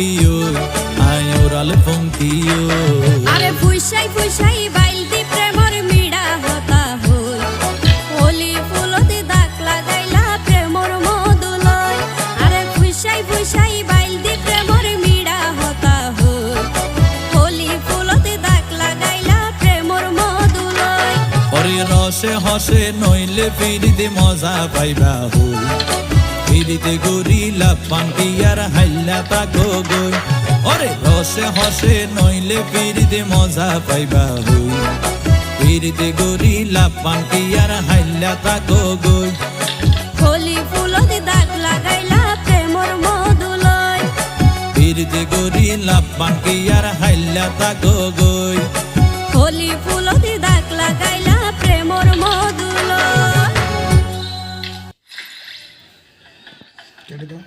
কিও আয় ওরাল ফঙ্কিও আরে ফুইসাই ফুইসাই বাইলতি প্রেমর মিড়া হতা হই। হোলি ফুলতে দাগ লাগাইলা প্রেমর মধুলয় আরে ফুইসাই ফুইসাই বাইলতি প্রেমর মিড়া হতা হই। হোলি ফুলতে দাগ লাগাইলা প্রেমর মধুলয় ওরে রসে হসে নইলে ফিরিতে মজা পাইবা হই। ফিরিতে গরিলা পান্তিয়ার হাইলা তাকো গই ওরে রসে হসে নইলে ফিরিতে মজা পাইবা হই ফিরিতে গরিলা পান্তিয়ার হাইলা তাকো গই হোলি ফুলতে দাগ লাগাইলা প্রেমর মধুলয় ফিরিতে গরিলা পান্তিয়ার হাইলা তাকো গই হোলি ফুলতে দাগ লাগাইলা প্রেমর মধুলয় কেটে দাও